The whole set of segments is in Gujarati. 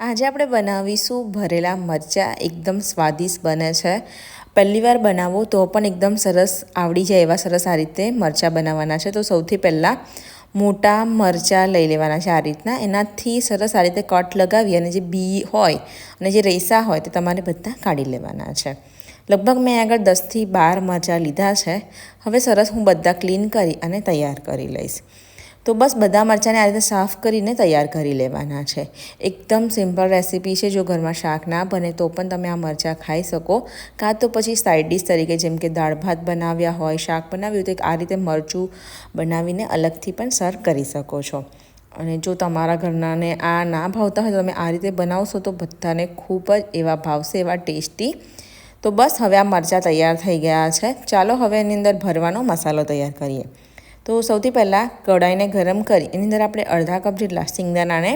આજે આપણે બનાવીશું ભરેલા મરચાં. એકદમ સ્વાદિષ્ટ બને છે. પહેલી વાર બનાવો તો પણ એકદમ સરસ આવડી જાય એવા સરસ આ રીતે મરચાં બનાવવાના છે. તો સૌથી પહેલાં મોટા મરચાં લઈ લેવાના છે આ રીતના. એનાથી સરસ આ રીતે કટ લગાવી અને જે બી હોય અને જે રેસા હોય તે તમારે બધા કાઢી લેવાના છે. લગભગ મેં આગળ દસથી બાર મરચાં લીધા છે. હવે સરસ હું બધા ક્લીન કરી અને તૈયાર કરી લઈશ. તો બસ બધા મરચાંને આ રીતે સાફ કરીને તૈયાર કરી લેવાના છે. એકદમ સિમ્પલ રેસીપી છે જો ઘરમાં શાક ના બને તો પણ તમે આ મરચાં ખાઈ શકો. કાં તો પછી સાઈડ ડિશ તરીકે જેમ કે દાળ ભાત બનાવ્યા હોય, શાક બનાવ્યું તો આ રીતે મરચું બનાવીને અલગથી પણ સર્વ કરી શકો છો. અને જો તમારા ઘરનાને આ ના ભાવતા હોય તો તમે આ રીતે બનાવશો તો બધાને ખૂબ જ એવા ભાવશે, એવા ટેસ્ટી. તો બસ હવે આ મરચાં તૈયાર થઈ ગયા છે. ચાલો હવે એની અંદર ભરવાનો મસાલો તૈયાર કરીએ. તો સૌથી પહેલાં કઢાઈને ગરમ કરી, એની અંદર આપણે અડધા કપ જેટલા શિંગદાણાને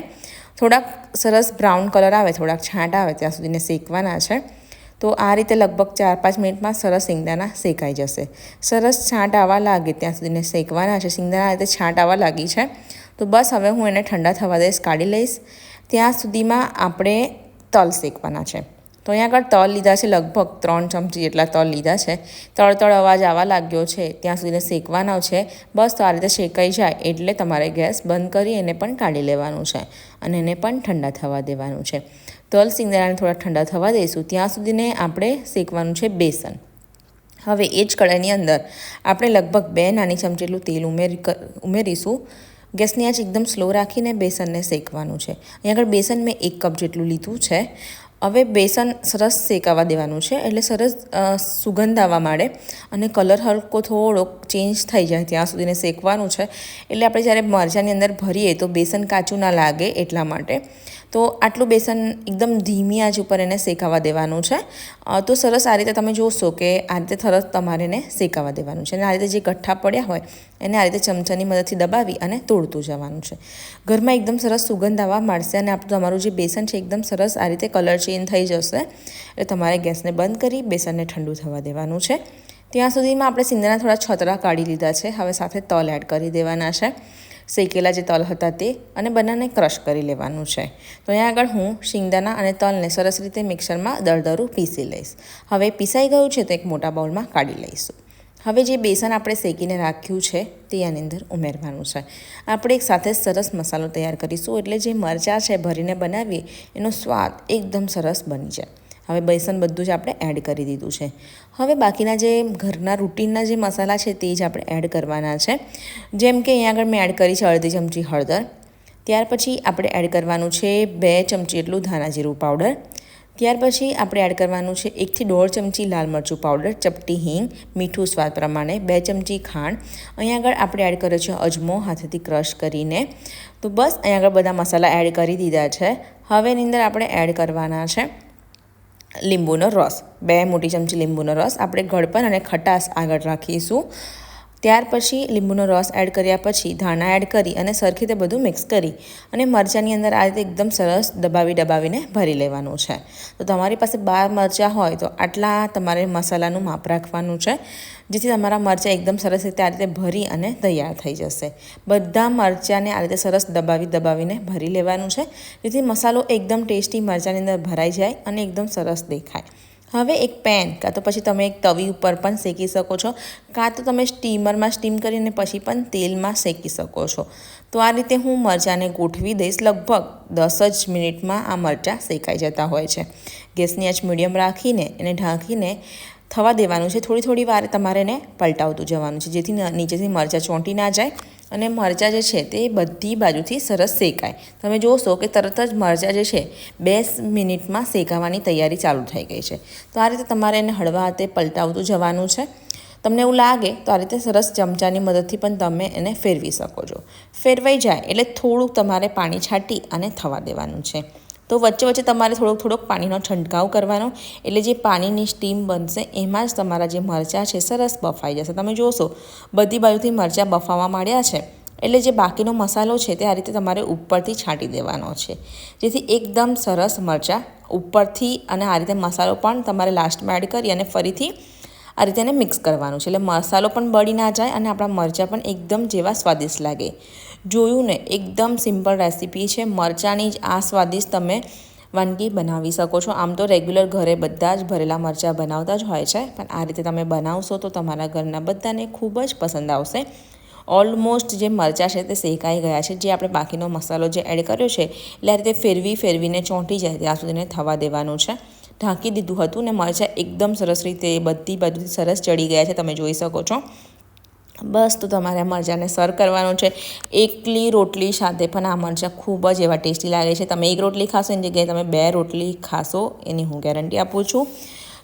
થોડાક સરસ બ્રાઉન કલર આવે, થોડાક છાંટ આવે ત્યાં સુધીને શેકવાના છે. તો આ રીતે લગભગ ચાર પાંચ મિનિટમાં સરસ શિંગદાણા શેકાઈ જશે. સરસ છાંટ આવવા લાગે ત્યાં સુધીને શેકવાના છે. શિંગદાણા રીતે છાંટ આવવા લાગી છે. તો બસ હવે હું એને ઠંડા થવા દઈશ, કાઢી લઈશ. ત્યાં સુધીમાં આપણે તલ શેકવાના છે. તો અહીંયા આગળ તલ લીધા છે, લગભગ ત્રણ ચમચી જેટલા તલ લીધા છે. તળ તળ અવાજ આવવા લાગ્યો છે, ત્યાં સુધીને શેકવાનો છે. બસ તો આ રીતે શેકાઈ જાય એટલે તમારે ગેસ બંધ કરી એને પણ કાઢી લેવાનું છે અને એને પણ ઠંડા થવા દેવાનું છે. તલ સિંગદાણાને થોડા ઠંડા થવા દઈશું, ત્યાં સુધીને આપણે શેકવાનું છે બેસન. હવે એ જ કડાઈની અંદર આપણે લગભગ બે નાની ચમચી એટલું તેલ ઉમેરી ઉમેરીશું. ગેસની આંચ એકદમ સ્લો રાખીને બેસનને શેકવાનું છે. અહીં આગળ બેસન મેં એક કપ જેટલું લીધું છે. હવે બેસન સરસ શેકાવા દેવાનું છે, એટલે સરસ સુગંધ આવવા માંડે અને કલર હલકો થોડોક ચેન્જ થઈ જાય ત્યાં સુધીને શેકવાનું છે. એટલે આપણે જ્યારે મરચાંની અંદર ભરીએ તો બેસન કાચું ના લાગે એટલા માટે. તો આટલું બેસન એકદમ ધીમી આજ ઉપર એને શેકાવા દેવાનું છે. તો સરસ આ રીતે તમે જોશો કે આ રીતે સરસ તમારે એને શેકાવા દેવાનું છે. અને આ રીતે જે ગઠ્ઠા પડ્યા હોય, એને આ રીતે ચમચાની મદદથી દબાવી અને તોડતું જવાનું છે. ઘરમાં એકદમ સરસ સુગંધ આવવા મળશે અને આપણું તમારું જે બેસન છે એકદમ સરસ આ રીતે કલર ચેન્જ થઈ જશે. એટલે તમારે ગેસને બંધ કરી બેસનને ઠંડુ થવા દેવાનું છે. ત્યાં સુધીમાં આપણે સિંદરના થોડા છતરા કાઢી લીધા છે. હવે સાથે તલ એડ કરી દેવાના છે. શેકેલા જે તલ હતા તે અને બનાને ક્રશ કરી લેવાનું છે. તો અહીંયા આગળ હું શિંગદાણા અને તલને સરસ રીતે મિક્સરમાં દરદરું પીસી લઈશ. હવે પીસાઈ ગયું છે તો એક મોટા બાઉલમાં કાઢી લઈશું. હવે જે બેસન આપણે શેકીને રાખ્યું છે તે આની અંદર ઉમેરવાનું છે. આપણે એક સાથે સરસ મસાલો તૈયાર કરીશું એટલે જે મરચાં છે ભરીને બનાવીએ એનો સ્વાદ એકદમ સરસ બની જાય. હવે બેસન બધું જ આપણે એડ કરી દીધું છે. હવે બાકીના જે ઘરના રૂટીનના જે મસાલા છે તે જ આપણે એડ કરવાના છે. જેમ કે અહીંયા આગળ મેં એડ કરી છે અડધી ચમચી હળદર. ત્યાર પછી આપણે એડ કરવાનું છે બે ચમચી એટલું ધાણા જીરું પાવડર ત્યાર પછી આપણે એડ કરવાનું છે એકથી દોઢ ચમચી લાલ મરચું પાવડર ચપટી હિંગ, મીઠું સ્વાદ પ્રમાણે બે ચમચી ખાંડ. અહીંયા આગળ આપણે એડ કર્યો છે અજમો, હાથેથી ક્રશ કરીને. તો બસ અહીંયા આગળ બધા મસાલા એડ કરી દીધા છે. હવે એની અંદર આપણે એડ કરવાના છે લીંબુનો રસ. બે મોટી ચમચી લીંબુનો રસ. આપણે ગળપણ અને ખટાશ આગળ રાખીશું. ત્યાર પછી લીંબુનો રસ એડ કર્યા પછી ધાણા એડ કરી અને સરખી રીતે બધું મિક્સ કરી અને મરચાંની અંદર આ રીતે એકદમ સરસ દબાવી દબાવીને ભરી લેવાનું છે. તો તમારી પાસે બાર મરચાં હોય તો આટલા તમારે મસાલાનું માપ રાખવાનું છે, જેથી તમારા મરચાં એકદમ સરસ રીતે આ રીતે ભરી અને તૈયાર થઈ જશે. બધા મરચાંને આ રીતે સરસ દબાવી દબાવીને ભરી લેવાનું છે, જેથી મસાલો એકદમ ટેસ્ટી મરચાંની અંદર ભરાઈ જાય અને એકદમ સરસ દેખાય. હવે એક પેન, કાં તો પછી તમે એક તવી ઉપર પણ શેકી શકો છો, કાં તો તમે સ્ટીમરમાં સ્ટીમ કરીને પછી પણ તેલમાં શેકી શકો છો. તો આ રીતે હું મરચાંને ગોઠવી દઈશ, લગભગ દસ જ મિનિટમાં આ મરચાં શેકાઈ જતા હોય છે. ગેસની આંચ મીડિયમ રાખીને એને ઢાંકીને થવા દેવાનું છે. થોડી થોડી વાર તમારે એને પલટાવતું જવાનું છે, જેથી નીચેથી મરચાં ચોંટી ના જાય અને મરચાં જે છે તે બધી બાજુથી સરસ શેકાય. તમે જોશો કે તરત જ મરચાં જે છે બે મિનિટમાં શેકાવાની તૈયારી ચાલુ થઈ ગઈ છે. તો આ રીતે તમારે એને હળવા હાથે પલટાવતું જવાનું છે. તમને એવું લાગે તો આ રીતે સરસ ચમચાની મદદથી પણ તમે એને ફેરવી શકો છો. ફેરવાઈ જાય એટલે થોડુંક તમારે પાણી છાંટી અને થવા દેવાનું છે. તો વચ્ચે વચ્ચે તમારે થોડોક થોડોક પાણીનો છંટકાવ કરવાનો. એટલે જે પાણીની સ્ટીમ બનશે, એમાં જ તમારા જે મરચાં છે, સરસ બફાઈ જશે. તમે જોશો, બધી બાજુથી મરચાં બફાવા માંડ્યા છે. એટલે જે બાકીનો મસાલો છે તે આ રીતે તમારે ઉપરથી છાંટી દેવાનો છે. જેથી એકદમ સરસ મરચાં ઉપરથી અને આ રીતે મસાલો પણ તમારે લાસ્ટમાં એડ કરી અને ફરીથી આ રીતે એને મિક્સ કરવાનું છે. એટલે મસાલો પણ બળી ના જાય અને આપણા મરચાં પણ એકદમ જેવા સ્વાદિષ્ટ લાગે. જોયું ને, એકદમ સિમ્પલ રેસીપી છે. મરચાંની જ આ સ્વાદિષ્ટ તમે વાનગી બનાવી શકો છો. આમ તો રેગ્યુલર ઘરે બધા જ ભરેલા મરચાં બનાવતા જ હોય છે. પણ આ રીતે તમે બનાવશો તો તમારા ઘરના બધાને ખૂબ જ પસંદ આવશે. ઓલમોસ્ટ જે મરચાં છે તે શેકાઈ ગયા છે. જે આપણે બાકીનો મસાલો જે એડ કર્યો છે, એટલે આ રીતે ફેરવી ફેરવીને ચોંટી જાય ત્યાં સુધીને થવા દેવાનું છે. ઢાંકી દીધું હતું ને, મરચાં એકદમ સરસ રીતે બધી બાજુથી સરસ ચડી ગયા છે. તમે જોઈ શકો છો. બસ તો તમારે મરચાંને સર્વ કરવાનું છે. એકલી રોટલી સાથે પણ આ મરચાં ખૂબ જ એવા ટેસ્ટી લાગે છે. તમે એક રોટલી ખાશો એની જગ્યાએ તમે બે રોટલી ખાશો એની હું ગેરંટી આપું છું.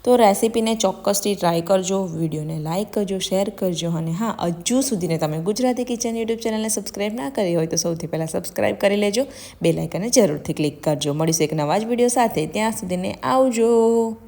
તો રેસીપીને ચોક્કસથી ટ્રાય કરજો, વિડીયોને લાઇક કરજો, શેર કરજો અને હા, હજુ સુધીને તમે ગુજરાતી કિચન યુટ્યુબ ચેનલને સબસ્ક્રાઈબ ના કરી હોય તો સૌથી પહેલાં સબસ્ક્રાઈબ કરી લેજો. બે લાઇકને જરૂરથી ક્લિક કરજો. મળીશું એક નવા જ વીડિયો સાથે. ત્યાં સુધીને આવજો.